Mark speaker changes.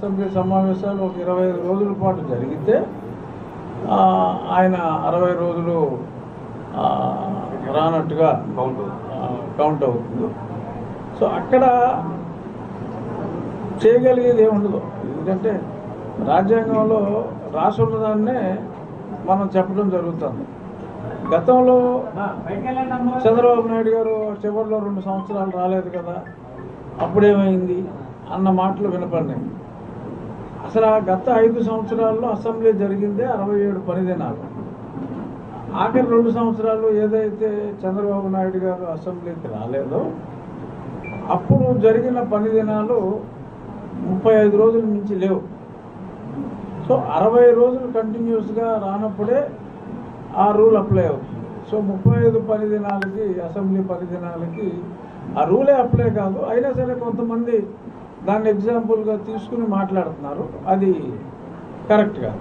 Speaker 1: Assembly సమావేశాలు ఒక ఇరవై ఐదు రోజుల పాటు జరిగితే ఆ, ఆయన అరవై రోజులు ఆ, రానట్టుగా
Speaker 2: కౌంట్
Speaker 1: అవుతుంది. సో అక్కడ చేయగలిగేది ఏమి ఉండదు ఎందుకంటే రాజ్యాంగంలో రాసి ఉన్నదాన్నే మనం చెప్పడం జరుగుతుంది. గతంలో చంద్రబాబు నాయుడు గారు చివరిలో రెండు సంవత్సరాలు రాలేదు కదా అప్పుడేమైంది అన్న మాటలు వినపడినాయి. అసలు ఆ గత ఐదు సంవత్సరాల్లో అసెంబ్లీ జరిగిందే అరవై ఏడు పనిదినాలు ఆఖరి రెండు సంవత్సరాలు ఏదైతే చంద్రబాబు నాయుడు గారు అసెంబ్లీకి రాలేదో అప్పుడు జరిగిన పని దినాలు ముప్పై ఐదు రోజుల మించి లేవు. సో అరవై రోజులు కంటిన్యూస్గా రానప్పుడే ఆ రూల్ అప్లై అవుతుంది. సో ముప్పై ఐదు పని దినాలకి అసెంబ్లీ పని దినాలకి ఆ రూలే అప్లై కాదు. అయినా సరే కొంతమంది దాన్ని ఎగ్జాంపుల్గా తీసుకుని మాట్లాడుతున్నారు. అది కరెక్ట్గా